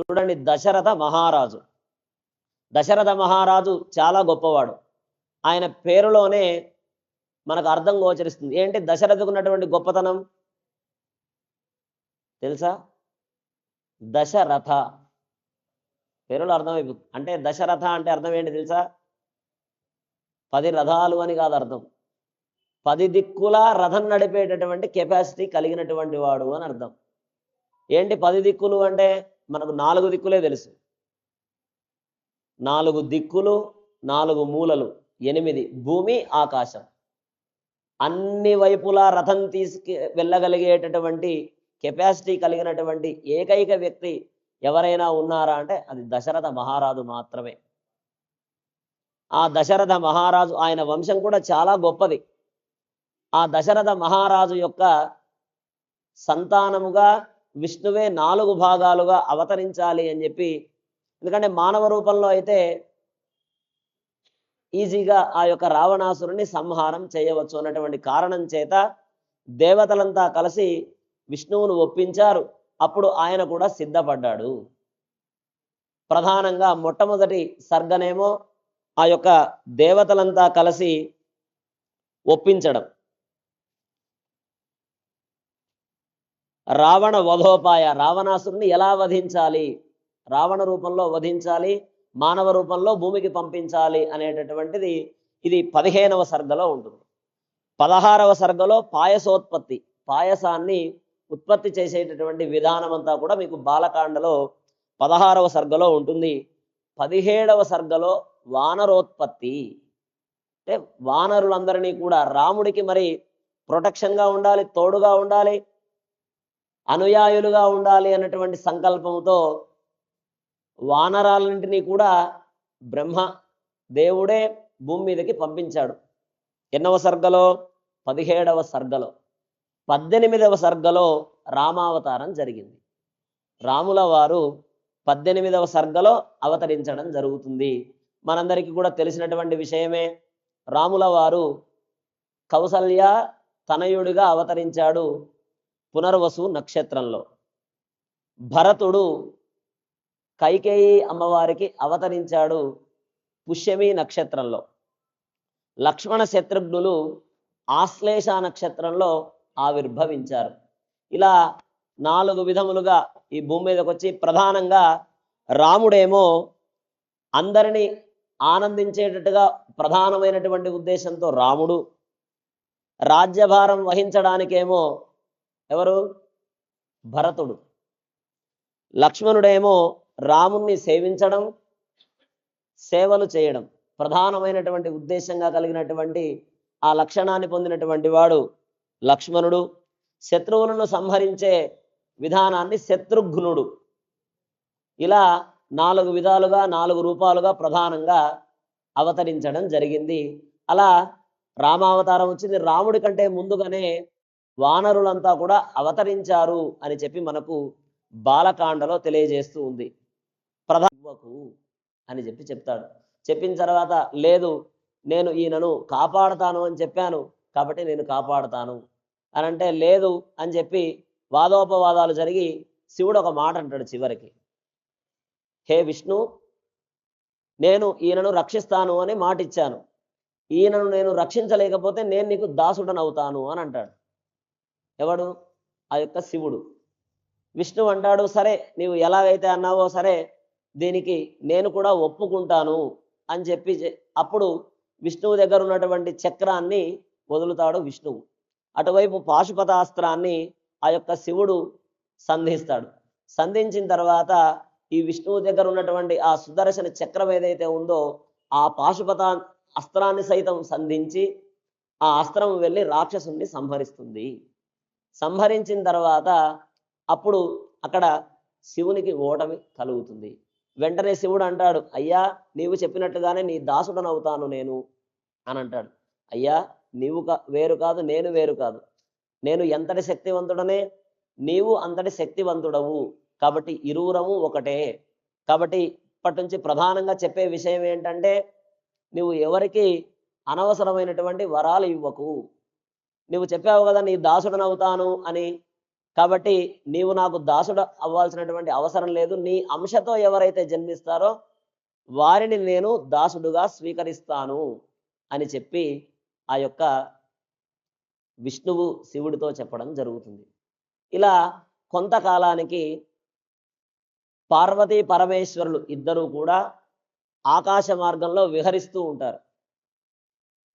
చూడండి దశరథ మహారాజు. దశరథ మహారాజు చాలా గొప్పవాడు. ఆయన పేరులోనే మనకు అర్థం గోచరిస్తుంది. ఏంటి? దశరథకున్నటువంటి గొప్పతనం? తెలుసా? దశరథ. పేరులో అర్థమైపు అంటే దశరథ అంటే అర్థం ఏంటి తెలుసా? పది రథాలు అని కాదు అర్థం. పది దిక్కుల రథం నడిపేటటువంటి కెపాసిటీ కలిగినటువంటి వాడు అని అర్థం. ఏంటి పది దిక్కులు అంటే? మనకు నాలుగు దిక్కులే తెలుసు. నాలుగు దిక్కులు నాలుగు మూలలు ఎనిమిది భూమి ఆకాశం. అన్ని వైపులా రథం తీసుకు వెళ్ళగలిగేటటువంటి కెపాసిటీ కలిగినటువంటి ఏకైక వ్యక్తి ఎవరైనా ఉన్నారా అంటే అది దశరథ మహారాజు మాత్రమే. ఆ దశరథ మహారాజు ఆయన వంశం కూడా చాలా గొప్పది. ఆ దశరథ మహారాజు యొక్క సంతానముగా విష్ణువే నాలుగు భాగాలుగా అవతరించాలి అని చెప్పి ఎందుకంటే మానవ రూపంలో అయితే ఈజీగా ఆ యొక్క రావణాసురుని సంహారం చేయవచ్చు అన్నటువంటి కారణం చేత దేవతలంతా కలిసి విష్ణువును ఒప్పించారు. అప్పుడు ఆయన కూడా సిద్ధపడ్డాడు. ప్రధానంగా మొట్టమొదటి సర్గనేమో ఆ యొక్క దేవతలంతా కలిసి ఒప్పించడం. రావణ వధోపాయ రావణాసురుని ఎలా వధించాలి? రావణ రూపంలో వధించాలి మానవ రూపంలో భూమికి పంపించాలి అనేటటువంటిది ఇది పదిహేనవ సర్గలో ఉంటుంది. పదహారవ సర్గలో పాయసోత్పత్తి పాయసాన్ని ఉత్పత్తి చేసేటటువంటి విధానం అంతా కూడా మీకు బాలకాండలో పదహారవ సర్గలో ఉంటుంది. పదిహేడవ సర్గలో వానరోత్పత్తి. అంటే వానరులందరినీ కూడా రాముడికి మరి ప్రొటెక్షన్గా ఉండాలి తోడుగా ఉండాలి అనుయాయులుగా ఉండాలి అన్నటువంటి సంకల్పంతో వానరాలన్నింటినీ కూడా బ్రహ్మ దేవుడే భూమి మీదకి పంపించాడు. ఎన్నవ సర్గలో? పదిహేడవ సర్గలో. పద్దెనిమిదవ సర్గలో రామావతారం జరిగింది. రాముల వారు పద్దెనిమిదవ సర్గలో అవతరించడం జరుగుతుంది. మనందరికీ కూడా తెలిసినటువంటి విషయమే రాముల వారు కౌసల్య తనయుడిగా అవతరించాడు. పునర్వసు నక్షత్రంలో. భరతుడు కైకేయి అమ్మవారికి అవతరించాడు పుష్యమి నక్షత్రంలో. లక్ష్మణ శత్రుఘ్నులు ఆశ్లేష నక్షత్రంలో ఆవిర్భవించారు. ఇలా నాలుగు విధములుగా ఈ భూమి మీదకి వచ్చి ప్రధానంగా రాముడేమో అందరినీ ఆనందించేటట్టుగా ప్రధానమైనటువంటి ఉద్దేశంతో రాముడు. రాజ్యభారం వహించడానికేమో ఎవరు? భరతుడు. లక్ష్మణుడేమో రాముణ్ణి సేవించడం సేవలు చేయడం. ప్రధానమైనటువంటి ఉద్దేశంగా కలిగినటువంటి ఆ లక్షణాన్ని పొందినటువంటి వాడు లక్ష్మణుడు. శత్రువులను సంహరించే విధానాన్ని శత్రుఘ్నుడు. ఇలా నాలుగు విధాలుగా నాలుగు రూపాలుగా ప్రధానంగా అవతరించడం జరిగింది. అలా రామావతారం వచ్చింది. రాముడి కంటే ముందుగానే వానరులంతా కూడా అవతరించారు అని చెప్పి మనకు బాలకాండలో తెలియజేస్తూ ఉంది. ప్రధానకు అని చెప్పి చెప్తాడు. చెప్పిన తర్వాత లేదు నేను ఈయనను కాపాడతాను అని చెప్పాను కాబట్టి నేను కాపాడతాను. అని అంటే లేదు అని చెప్పి వాదోపవాదాలు జరిగి శివుడు ఒక మాట అంటాడు చివరికి. హే విష్ణు నేను ఈయనను రక్షిస్తాను అని మాట ఇచ్చాను ఈయనను నేను రక్షించలేకపోతే నేను నీకు దాసుడనవుతాను అని అంటాడు. ఎవడు? ఆ యొక్క శివుడు. విష్ణు అంటాడు సరే నీవు ఎలాగైతే అన్నావో సరే దీనికి నేను కూడా ఒప్పుకుంటాను అని చెప్పి చె- అప్పుడు విష్ణువు దగ్గర ఉన్నటువంటి చక్రాన్ని వదులుతాడు విష్ణువు. అటువైపు పాశుపతాస్త్రాన్ని ఆ యొక్క శివుడు సంధిస్తాడు. సంధించిన తర్వాత ఈ విష్ణువు దగ్గర ఉన్నటువంటి ఆ సుదర్శన చక్రం ఏదైతే ఉందో ఆ పాశుపత అస్త్రాన్ని సైతం సంధించి ఆ అస్త్రం వెళ్ళి రాక్షసుని సంహరిస్తుంది. సంహరించిన తర్వాత అప్పుడు అక్కడ శివునికి ఓటమి కలుగుతుంది. వెంటనే శివుడు అంటాడు అయ్యా నీవు చెప్పినట్టుగానే నీ దాసుడనవుతాను నేను. అని అంటాడు. అయ్యా నీవు కా- వేరు కాదు నేను వేరు కాదు. నేను ఎంతటి శక్తివంతుడనే? నీవు అంతటి శక్తివంతుడవు. కాబట్టి ఇరువురము ఒకటే. కాబట్టి ఇప్పటి నుంచి ప్రధానంగా చెప్పే విషయం ఏంటంటే నువ్వు ఎవరికి అనవసరమైనటువంటి వరాలు ఇవ్వకు. నువ్వు చెప్పావు కదా నీ దాసుడనవుతాను అని. కాబట్టి నీవు నాకు దాసుడు అవ్వాల్సినటువంటి అవసరం లేదు. నీ అంశతో ఎవరైతే జన్మిస్తారో వారిని నేను దాసుడుగా స్వీకరిస్తాను అని చెప్పి ఆ యొక్క విష్ణువు శివుడితో చెప్పడం జరుగుతుంది. ఇలా కొంతకాలానికి పార్వతీ పరమేశ్వరులు ఇద్దరూ కూడా ఆకాశ మార్గంలో విహరిస్తూ ఉంటారు.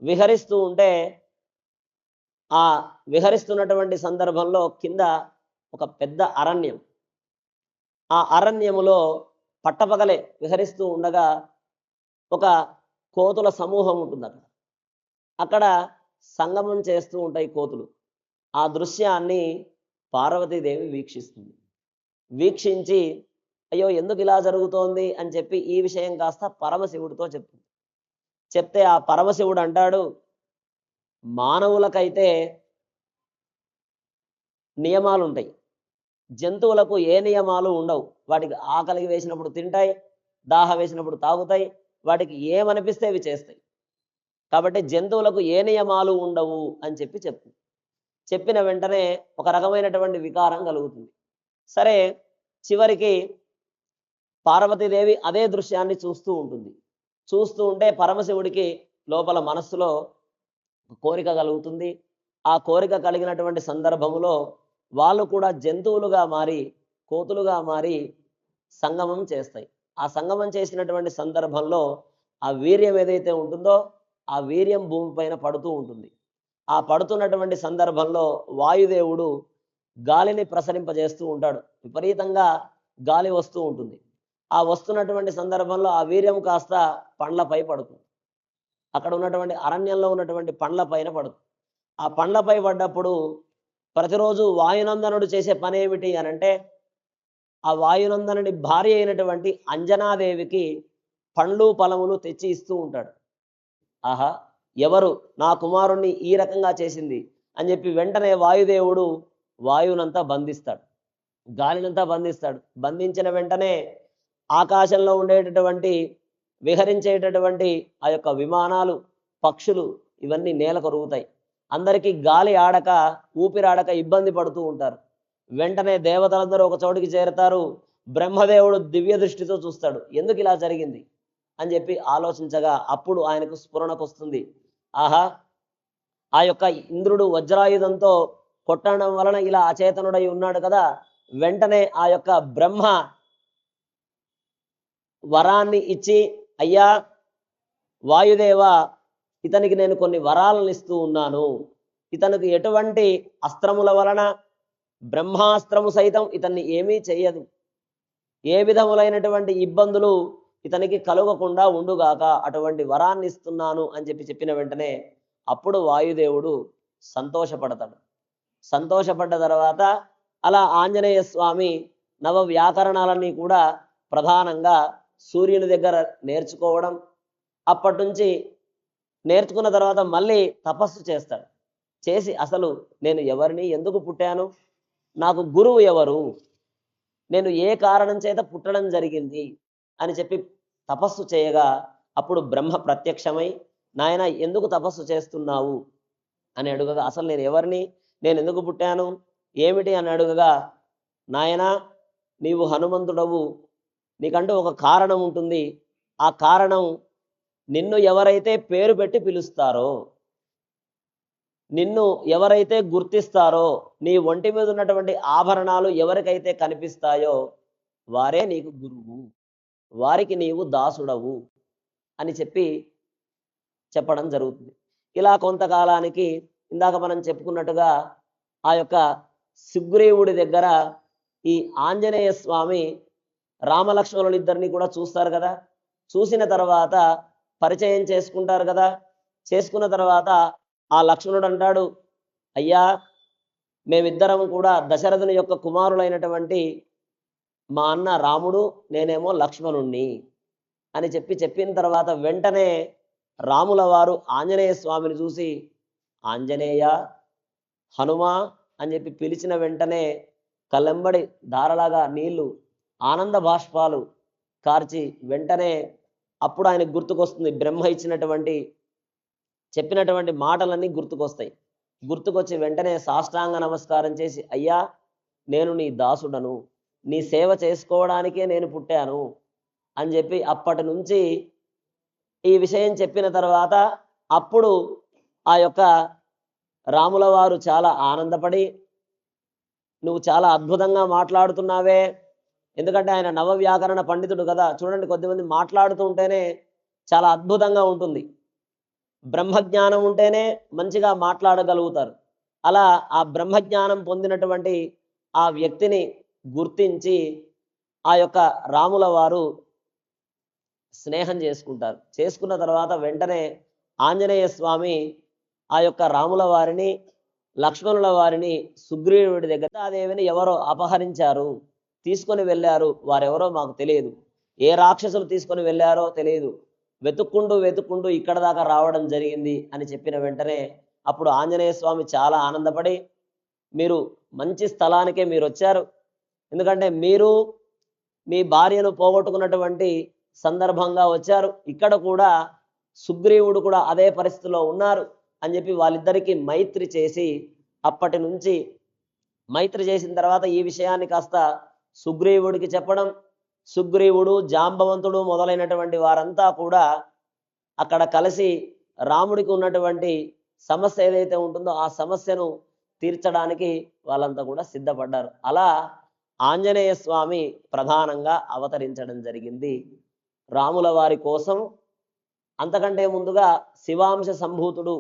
విహరిస్తూ ఉంటే ఆ విహరిస్తున్నటువంటి సందర్భంలో కింద ఒక పెద్ద అరణ్యం. ఆ అరణ్యములో పట్టపగలే విహరిస్తూ ఉండగా ఒక కోతుల సమూహం ఉంటుంది అక్కడ అక్కడ సంగమం చేస్తూ ఉంటాయి కోతులు. ఆ దృశ్యాన్ని పార్వతీదేవి వీక్షిస్తుంది. వీక్షించి అయ్యో ఎందుకు ఇలా జరుగుతోంది? అని చెప్పి ఈ విషయం కాస్త పరమశివుడితో చెప్తుంది. చెప్తే ఆ పరమశివుడు అంటాడు మానవులకైతే నియమాలు ఉంటాయి జంతువులకు ఏ నియమాలు ఉండవు. వాటికి ఆకలికి వేసినప్పుడు తింటాయి దాహ వేసినప్పుడు తాగుతాయి వాటికి ఏమనిపిస్తే అవి చేస్తాయి. కాబట్టి జంతువులకు ఏ నియమాలు ఉండవు అని చెప్పి చెప్తుంది చెప్పిన వెంటనే ఒక రకమైనటువంటి వికారం కలుగుతుంది. సరే చివరికి పార్వతీదేవి అదే దృశ్యాన్ని చూస్తూ ఉంటుంది. చూస్తూ ఉంటే పరమశివుడికి లోపల మనస్సులో కోరిక కలుగుతుంది. ఆ కోరిక కలిగినటువంటి సందర్భంలో వాళ్ళు కూడా జంతువులుగా మారి కోతులుగా మారి సంగమం చేస్తాయి. ఆ సంగమం చేసినటువంటి సందర్భంలో ఆ వీర్యం ఏదైతే ఉంటుందో ఆ వీర్యం భూమిపైన పడుతూ ఉంటుంది. ఆ పడుతున్నటువంటి సందర్భంలో వాయుదేవుడు గాలిని ప్రసరింపజేస్తూ ఉంటాడు. విపరీతంగా గాలి వస్తూ ఉంటుంది. ఆ వస్తున్నటువంటి సందర్భంలో ఆ వీర్యం కాస్త పండ్లపై పడుతుంది. అక్కడ ఉన్నటువంటి అరణ్యంలో ఉన్నటువంటి పండ్ల పైన పడుతుంది ఆ పండ్లపై పడ్డప్పుడు ప్రతిరోజు వాయునందనుడు చేసే పని ఏమిటి అని అంటే ఆ వాయునందనుడి భార్య అయినటువంటి అంజనాదేవికి పండ్లు పలములు తెచ్చి ఇస్తూ ఉంటాడు. ఆహా ఎవరు నా కుమారుణ్ణి ఈ రకంగా చేసింది అని చెప్పి వెంటనే వాయుదేవుడు వాయువునంతా బంధిస్తాడు. గాలినంతా బంధిస్తాడు. బంధించిన వెంటనే ఆకాశంలో ఉండేటటువంటి విహరించేటటువంటి ఆ యొక్క విమానాలు పక్షులు ఇవన్నీ నేల కొరుగుతాయి అందరికీ గాలి ఆడక ఊపిరాడక ఇబ్బంది పడుతూ ఉంటారు. వెంటనే దేవతలందరూ ఒక చోటికి చేరతారు. బ్రహ్మదేవుడు దివ్య దృష్టితో చూస్తాడు. ఎందుకు ఇలా జరిగింది? అని చెప్పి ఆలోచించగా అప్పుడు ఆయనకు స్ఫురణకు వస్తుంది. ఆహా! ఆ యొక్క ఇంద్రుడు వజ్రాయుధంతో కొట్టడం వలన ఇలా అచేతనుడై ఉన్నాడు కదా! వెంటనే ఆ యొక్క బ్రహ్మ వరాన్ని ఇచ్చి అయ్యా వాయుదేవ ఇతనికి నేను కొన్ని వరాలను ఇస్తూ ఉన్నాను. ఇతనికి ఎటువంటి అస్త్రముల వలన బ్రహ్మాస్త్రము సైతం ఇతన్ని ఏమీ చెయ్యదు. ఏ విధములైనటువంటి ఇబ్బందులు ఇతనికి కలుగకుండా ఉండుగాక అటువంటి వరాన్ని ఇస్తున్నాను అని చెప్పి చెప్పిన వెంటనే అప్పుడు వాయుదేవుడు సంతోషపడతాడు. సంతోషపడ్డ తర్వాత అలా ఆంజనేయ స్వామి నవ వ్యాకరణాలన్నీ కూడా ప్రధానంగా సూర్యుని దగ్గర నేర్చుకోవడం అప్పటి నుంచి నేర్చుకున్న తర్వాత మళ్ళీ తపస్సు చేస్తాడు. చేసి అసలు నేను ఎవరిని ఎందుకు పుట్టాను? నాకు గురువు ఎవరు? నేను ఏ కారణం చేత పుట్టడం జరిగింది? అని చెప్పి తపస్సు చేయగా అప్పుడు బ్రహ్మ ప్రత్యక్షమై నాయన ఎందుకు తపస్సు చేస్తున్నావు? అని అడుగగా అసలు నేను ఎవరిని? నేను ఎందుకు పుట్టాను? ఏమిటి? అని అడుగగా నాయన నీవు హనుమంతుడవు నీకంటూ ఒక కారణం ఉంటుంది. ఆ కారణం నిన్ను ఎవరైతే పేరు పెట్టి పిలుస్తారో నిన్ను ఎవరైతే గుర్తిస్తారో నీ ఒంటి మీద ఉన్నటువంటి ఆభరణాలు ఎవరికైతే కనిపిస్తాయో వారే నీకు గురువు. వారికి నీవు దాసుడవు అని చెప్పి చెప్పడం జరుగుతుంది. ఇలా కొంతకాలానికి ఇందాక మనం చెప్పుకున్నట్టుగా ఆ యొక్క సుగ్రీవుడి దగ్గర ఈ ఆంజనేయ స్వామి రామలక్ష్మణులు ఇద్దరిని కూడా చూస్తారు కదా. చూసిన తర్వాత పరిచయం చేసుకుంటారు కదా. చేసుకున్న తర్వాత ఆ లక్ష్మణుడు అంటాడు అయ్యా మేమిద్దరం కూడా దశరథుని యొక్క కుమారులైనటువంటి మా అన్న రాముడు నేనేమో లక్ష్మణుణ్ణి అని చెప్పి చెప్పిన తర్వాత వెంటనే రాముల వారు ఆంజనేయ స్వామిని చూసి ఆంజనేయ హనుమా అని చెప్పి పిలిచిన వెంటనే కళ్ళెంబడి ధారలాగా నీళ్ళు ఆనంద బాష్పాలు కార్చి వెంటనే అప్పుడు ఆయనకు గుర్తుకొస్తుంది. బ్రహ్మ ఇచ్చినటువంటి చెప్పినటువంటి మాటలన్నీ గుర్తుకొస్తాయి. గుర్తుకొచ్చి వెంటనే సాష్టాంగ నమస్కారం చేసి అయ్యా నేను నీ దాసుడను. నీ సేవ చేసుకోవడానికే నేను పుట్టాను. అని చెప్పి అప్పటి నుంచి ఈ విషయం చెప్పిన తర్వాత అప్పుడు ఆ యొక్క రాముల వారు చాలా ఆనందపడి నువ్వు చాలా అద్భుతంగా మాట్లాడుతున్నావే. ఎందుకంటే ఆయన నవ వ్యాకరణ పండితుడు కదా. చూడండి కొద్దిమంది మాట్లాడుతూ ఉంటేనే చాలా అద్భుతంగా ఉంటుంది. బ్రహ్మజ్ఞానం ఉంటేనే మంచిగా మాట్లాడగలుగుతారు. అలా ఆ బ్రహ్మజ్ఞానం పొందినటువంటి ఆ వ్యక్తిని గుర్తించి ఆ యొక్క రాముల వారు స్నేహం చేసుకుంటారు. చేసుకున్న తర్వాత వెంటనే ఆంజనేయ స్వామి ఆ యొక్క రాముల వారిని లక్ష్మణుల వారిని సుగ్రీవుడి దగ్గర సీతాదేవిని ఎవరో అపహరించారు. తీసుకొని వెళ్ళారు వారెవరో మాకు తెలియదు. ఏ రాక్షసులు తీసుకొని వెళ్ళారో తెలియదు. వెతుక్కుంటూ వెతుక్కుంటూ ఇక్కడ దాకా రావడం జరిగింది అని చెప్పిన వెంటనే అప్పుడు ఆంజనేయ స్వామి చాలా ఆనందపడి మీరు మంచి స్థలానికే మీరు వచ్చారు. ఎందుకంటే మీరు మీ భార్యను పోగొట్టుకున్నటువంటి సందర్భంగా వచ్చారు. ఇక్కడ కూడా సుగ్రీవుడు కూడా అదే పరిస్థితిలో ఉన్నారు అని చెప్పి వాళ్ళిద్దరికీ మైత్రి చేసి అప్పటి నుంచి మైత్రి చేసిన తర్వాత ఈ విషయాన్ని కాస్త సుగ్రీవుడికి చెప్పడం సుగ్రీవుడు జాంబవంతుడు మొదలైనటువంటి వారంతా కూడా అక్కడ కలిసి రాముడికి ఉన్నటువంటి సమస్య ఏదైతే ఉంటుందో ఆ సమస్యను తీర్చడానికి వాళ్ళంతా కూడా సిద్ధపడ్డారు. అలా ఆంజనేయ స్వామి ప్రధానంగా అవతరించడం జరిగింది. రాముల వారి కోసం అంతకంటే ముందుగా శివాంశ సంభూతుడు.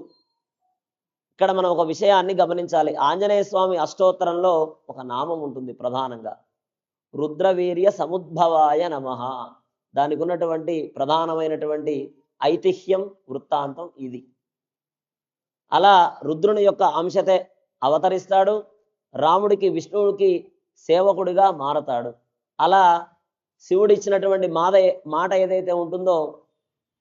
ఇక్కడ మనం ఒక విషయాన్ని గమనించాలి. ఆంజనేయ స్వామి అష్టోత్తరంలో ఒక నామం ఉంటుంది ప్రధానంగా. రుద్రవీర్య సముద్భవాయ నమ. దానికి ఉన్నటువంటి ప్రధానమైనటువంటి ఐతిహ్యం వృత్తాంతం ఇది. అలా రుద్రుని యొక్క అంశతే అవతరిస్తాడు రాముడికి విష్ణువుడికి సేవకుడిగా మారతాడు. అలా శివుడు ఇచ్చినటువంటి మాట మాట ఏదైతే ఉంటుందో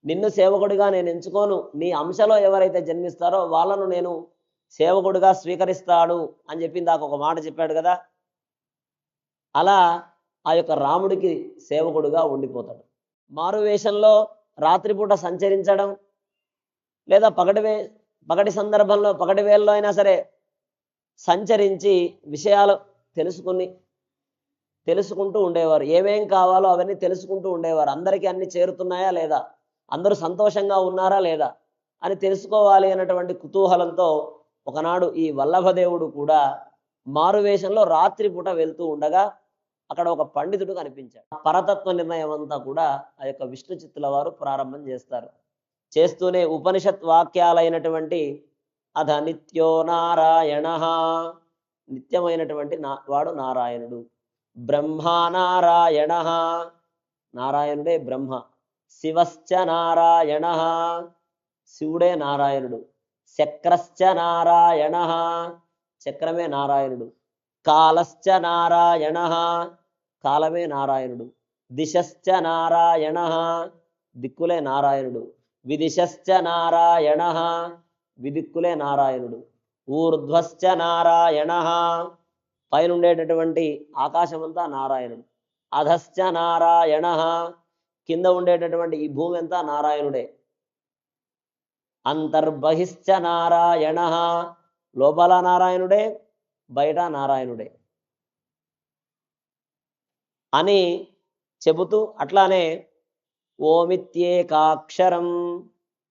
నిన్ను సేవకుడిగా నేను ఎంచుకోను నీ అంశలో ఎవరైతే జన్మిస్తారో వాళ్ళను నేను సేవకుడిగా స్వీకరిస్తాడు అని చెప్పి ఇందాక ఒక మాట చెప్పాడు కదా అలా ఆ యొక్క రాముడికి సేవకుడుగా ఉండిపోతాడు. మారు వేషంలో రాత్రిపూట సంచరించడం లేదా పగటి వే పగటి సందర్భంలో పగటి వేళలో అయినా సరే సంచరించి విషయాలు తెలుసుకుని తెలుసుకుంటూ ఉండేవారు. ఏమేం కావాలో అవన్నీ తెలుసుకుంటూ ఉండేవారు. అందరికీ అన్ని చేరుతున్నాయా లేదా? అందరూ సంతోషంగా ఉన్నారా లేదా? అని తెలుసుకోవాలి అన్నటువంటి కుతూహలంతో ఒకనాడు ఈ వల్లభదేవుడు కూడా మారువేషంలో రాత్రిపూట వెళ్తూ ఉండగా అక్కడ ఒక పండితుడు కనిపించాడు. పరతత్వ నిర్ణయం అంతా కూడా ఆ యొక్క విష్ణు చిత్తుల వారు ప్రారంభం చేస్తారు. చేస్తూనే ఉపనిషత్ వాక్యాలైనటువంటి అధ నిత్యో నారాయణ నిత్యమైనటువంటి నా వాడు నారాయణుడు. బ్రహ్మా నారాయణ నారాయణుడే బ్రహ్మ. శివశ్చ నారాయణ శివుడే నారాయణుడు. శక్రశ్చ నారాయణ చక్రమే నారాయణుడు. కాలశ్చ నారాయణ కాలమే నారాయణుడు. దిశశ్చ నారాయణ దిక్కులే నారాయణుడు. విదిశశ్చ నారాయణ విదిక్కులే నారాయణుడు. ఊర్ధ్వశ్చ నారాయణ పైన ఉండేటటువంటి ఆకాశమంతా నారాయణుడు. అధశ్చ నారాయణ కింద ఉండేటటువంటి ఈ భూమి అంతా నారాయణుడే. అంతర్బహిశ్చ నారాయణ లోపల నారాయణుడే బయట నారాయణుడే అని చెబుతూ అట్లానే ఓమిత్యేకాక్షరం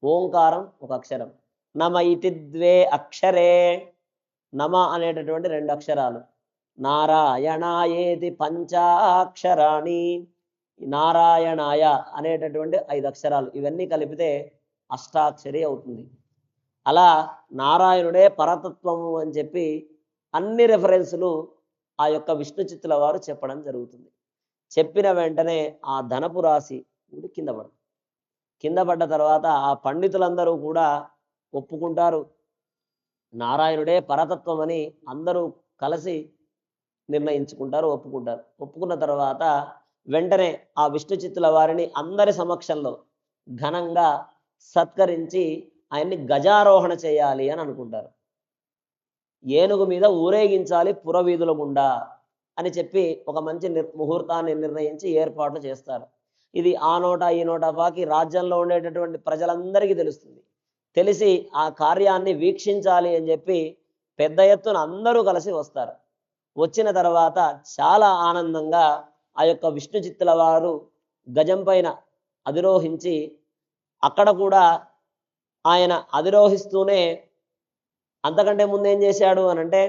ఓంకారం ఒక అక్షరం. నమ ఇతి ద్వే అక్షరే నమ అనేటటువంటి రెండు అక్షరాలు. నారాయణాయేతి పంచాక్షరాణి నారాయణాయ అనేటటువంటి ఐదు అక్షరాలు. ఇవన్నీ కలిపితే అష్టాక్షరి అవుతుంది. అలా నారాయణుడే పరతత్వము అని చెప్పి అన్ని రెఫరెన్సులు ఆ యొక్క విష్ణు చిత్తుల వారు చెప్పడం జరుగుతుంది. చెప్పిన వెంటనే ఆ ధనపు రాశి కూడా కింద పడు కింద పడ్డ తర్వాత ఆ పండితులందరూ కూడా ఒప్పుకుంటారు. నారాయణుడే పరతత్వం అని అందరూ కలిసి నిర్ణయించుకుంటారు ఒప్పుకుంటారు. ఒప్పుకున్న తర్వాత వెంటనే ఆ విష్ణు చిత్తుల వారిని అందరి సమక్షంలో ఘనంగా సత్కరించి ఆయన్ని గజారోహణ చేయాలి అని అనుకుంటారు. ఏనుగు మీద ఊరేగించాలి పురవీధుల గుండా అని చెప్పి ఒక మంచి నిర్ ముహూర్తాన్ని నిర్ణయించి ఏర్పాట్లు చేస్తారు. ఇది ఆ నోట ఈ నోట పాకి రాజ్యంలో ఉండేటటువంటి ప్రజలందరికీ తెలుస్తుంది. తెలిసి ఆ కార్యాన్ని వీక్షించాలి అని చెప్పి పెద్ద ఎత్తున అందరూ కలిసి వస్తారు. వచ్చిన తర్వాత చాలా ఆనందంగా ఆ యొక్క విష్ణు చిత్తుల వారు గజం పైన అధిరోహించి అక్కడ కూడా ఆయన అధిరోహిస్తూనే అంతకంటే ముందు ఏం చేశాడు అని అంటే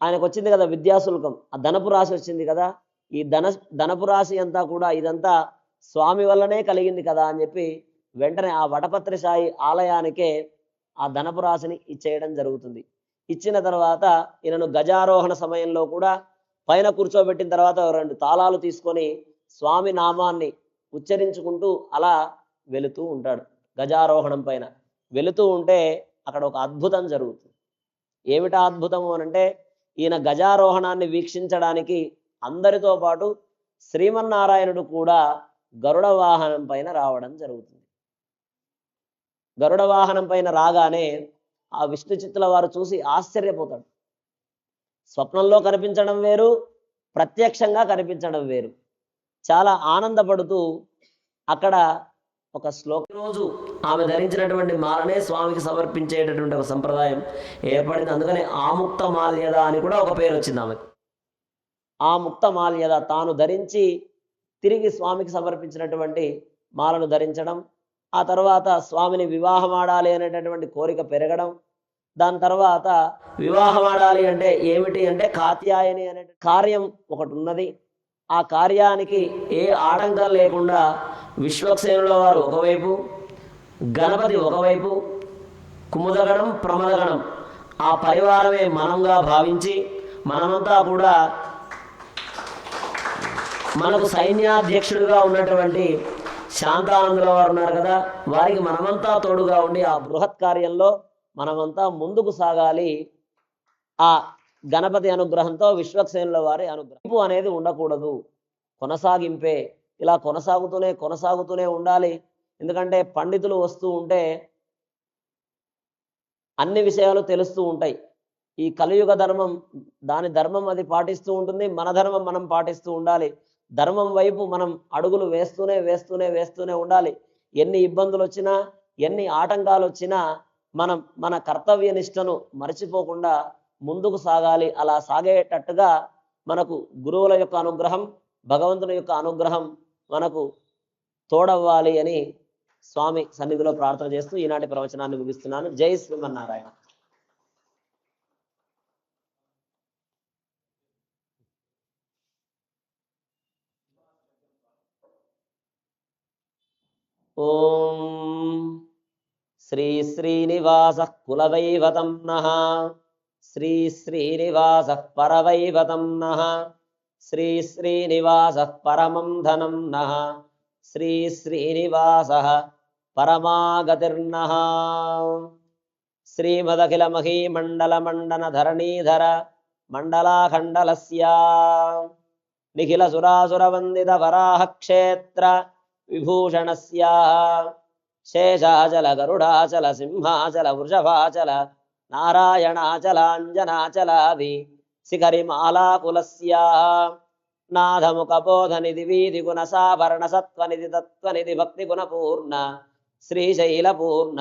ఆయనకు వచ్చింది కదా విద్యాశుల్కం. ఆ ధనపు రాశి వచ్చింది కదా. ఈ ధన ధనపు రాశి అంతా కూడా ఇదంతా స్వామి వల్లనే కలిగింది కదా అని చెప్పి వెంటనే ఆ వటపత్రి సాయి ఆలయానికే ఆ ధనపు రాశిని ఇచ్చేయడం జరుగుతుంది. ఇచ్చిన తర్వాత ఈయనను గజారోహణ సమయంలో కూడా పైన కూర్చోబెట్టిన తర్వాత రెండు తాళాలు తీసుకొని స్వామి నామాన్ని ఉచ్చరించుకుంటూ అలా వెళుతూ ఉంటాడు గజారోహణం పైన. వెళుతూ ఉంటే అక్కడ ఒక అద్భుతం జరుగుతుంది. ఏమిటా అద్భుతము అని అంటే ఈయన గజారోహణాన్ని వీక్షించడానికి అందరితో పాటు శ్రీమన్నారాయణుడు కూడా గరుడ వాహనం పైన రావడం జరుగుతుంది. గరుడ వాహనం పైన రాగానే ఆ విష్ణు చిత్తుల వారు చూసి ఆశ్చర్యపోతాడు స్వప్నంలో కనిపించడం వేరు ప్రత్యక్షంగా కనిపించడం వేరు. చాలా ఆనందపడుతూ అక్కడ ఒక శ్లోక రోజు ఆమె ధరించినటువంటి మాలనే స్వామికి సమర్పించేటటువంటి ఒక సంప్రదాయం ఏర్పడింది. అందుకని ఆముక్త మాల్యద అని కూడా ఒక పేరు వచ్చింది ఆమెకు. ఆ ముక్త మాల్యద తాను ధరించి తిరిగి స్వామికి సమర్పించినటువంటి మాలను ధరించడం ఆ తర్వాత స్వామిని వివాహం ఆడాలి అనేటటువంటి కోరిక పెరగడం దాని తర్వాత వివాహం ఆడాలి అంటే ఏమిటి అంటే కాత్యాయని అనే కార్యం ఒకటి ఉన్నది. ఆ కార్యానికి ఏ ఆటంకం లేకుండా విశ్వక్సేనుల వారు ఒకవైపు గణపతి ఒకవైపు కుముదగణం ప్రమదగణం. ఆ పరివారమే మనంగా భావించి మనమంతా కూడా మనకు సైన్యాధ్యక్షుడిగా ఉన్నటువంటి శాంతానందుల వారు ఉన్నారు కదా వారికి మనమంతా తోడుగా ఉండి ఆ బృహత్ కార్యంలో మనమంతా ముందుకు సాగాలి. ఆ గణపతి అనుగ్రహంతో విశ్వక్సేనుల వారి అనుగ్రహం. అనేది ఉండకూడదు. కొనసాగింపే ఇలా కొనసాగుతూనే కొనసాగుతూనే ఉండాలి. ఎందుకంటే పండితులు వస్తూ ఉంటే అన్ని విషయాలు తెలుస్తూ ఉంటాయి. ఈ కలియుగ ధర్మం దాని ధర్మం అది పాటిస్తూ ఉంటుంది. మన ధర్మం మనం పాటిస్తూ ఉండాలి. ధర్మం వైపు మనం అడుగులు వేస్తూనే వేస్తూనే వేస్తూనే ఉండాలి. ఎన్ని ఇబ్బందులు వచ్చినా ఎన్ని ఆటంకాలు వచ్చినా మనం మన కర్తవ్య నిష్టను మర్చిపోకుండా ముందుకు సాగాలి. అలా సాగేటట్టుగా మనకు గురువుల యొక్క అనుగ్రహం భగవంతుని యొక్క అనుగ్రహం మనకు తోడవ్వాలి అని స్వామి సన్నిధిలో ప్రార్థన చేస్తూ ఈనాటి ప్రవచనాన్ని ముగిస్తున్నాను. జై శ్రీమన్నారాయణ. ఓం శ్రీ శ్రీనివాస కులవైవతం నః శ్రీ శ్రీనివాస పరవైవతం నః శ్రీ శ్రీనివాస పరమం ధనం నహ శ్రీ శ్రీనివాస పరమాగతిర్న. శ్రీమదఖిల మహీమండల మండన ధరణీధర మండలాఖండలస్య. నిఖిల సురాసుర వరాహ క్షేత్ర విభూషణస్య. శేషాచల గరుడాచల సింహాచల వృషభాచల నారాయణాచలాంజనాచలాది. శిఖరిమాలాకులస్య నాథముఖబోధనిధి వీధి గుణ సాభరణ సత్వనిధి తత్వనిధి భక్తి గుణపూర్ణ శ్రీశైలపూర్ణ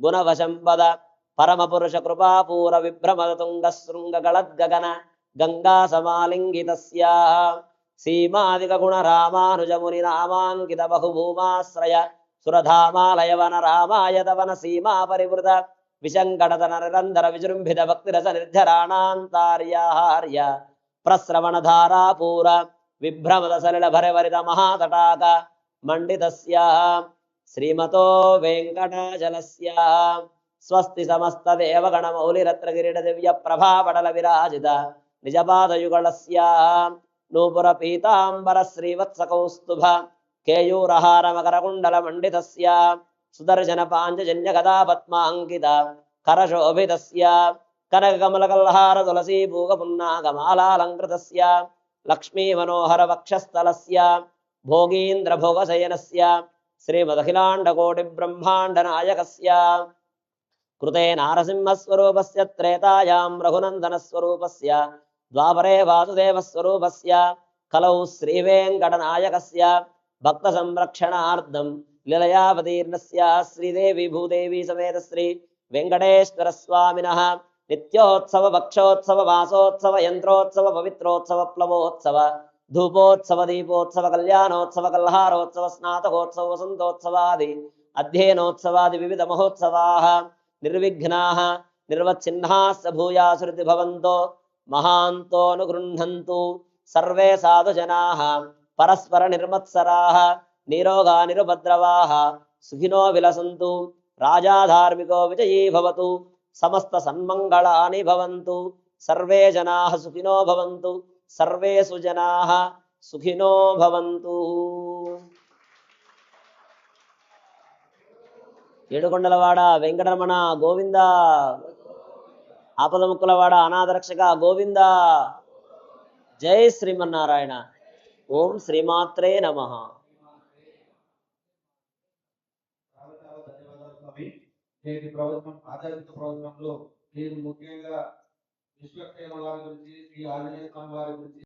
గుణవశంపద పరమపురుష కృపాపూర విభ్రమద తుంగ శృంగ గళద్గగన గంగా సమాలింగితస్య సీమాదిక గుణ రామానుజముని నామాంకిత బహుభూమాశ్రయ సురధామాలయవన రామాయతవన సీమా పరివృత విశంకటతన నిరంతర విజృంభిత భక్తిరస నిర్జరాణాంతార్యాహార్య ప్రస్రవణ ధారాపూర విభ్రమద సలిల భరవరిత మహాతటాక మండితస్య శ్రీమతో వెంకటాచలస్య స్వస్తి సమస్త దేవగణ మౌలిరత్ర కిరీట దివ్య ప్రభాపటల విరాజిత నిజపాదయుగళస్య నూపుర పీతాంబర శ్రీవత్సకౌస్తుభ కేయూరహారమకరకుండల కేయూరహార మండితస్య సుదర్శన పాంచజన్య గదా పద్మాంకిత కరశోభితస్య కనక కమల తులసీ భూగ పున్నాగమాలాలంకృతస్య లక్ష్మీ మనోహర వక్షస్థలస్య భోగీంద్ర భోగశయనస్య శ్రీమదఖిలాండ కోటి బ్రహ్మాండ నాయకస్య కృతే నారసింహస్వరూపస్య త్రేతాయాం రఘునందనస్వరూపస్య ద్వాపరే వాసుదేవస్వరూపస్య కలౌ శ్రీవేంకటనాయకస్య భక్త సంరక్షణార్థం లీలయావతీర్ణస్య శ్రీదేవి భూదేవి సమేత శ్రీ వెంకటేశ్వర స్వామినః నిత్యోత్సవ భక్షోత్సవ వాసోత్సవ యంత్రోత్సవ పవిత్రోత్సవ ప్లవోత్సవ ధూపోత్సవ దీపోత్సవ కళ్యాణోత్సవ కల్హారోత్సవ స్నాతకోత్సవ వసంతోత్సవాది అధ్యయనోత్సవాది వివిధ మహోత్సవా నిర్విఘ్నా నిర్వచ్ఛిన్నా భూయాసురితి భవంతో మహాంతోనుగృహంతు సర్వే సాధు జనా పరస్పర నిర్మత్సరా నిరోగా నిరుపద్రవా సుఖినో విలసంతు రాజాధార్మికో విజయీ భవతు సమస్త సన్మంగళాని భవంతు సర్వే జనా సుఖినో భవంతు సర్వే జనా సుఖినో భవంతు ఏడుకొండలవాడ వెంకటరమణ గోవింద ఆపదముక్కులవాడ అనాథరక్షక గోవింద. జై శ్రీమన్నారాయణ. ఓం శ్రీమాత్రే నమః చాలా చాలా ధన్యవాదాలు స్వామి నేటి ప్రభుత్వం ఆధ్యాత్మిక ప్రభుత్వంలో నేను ముఖ్యంగా విశ్వక్షేమ వారి గురించి శ్రీ ఆంజనేయ స్వామి వారి గురించి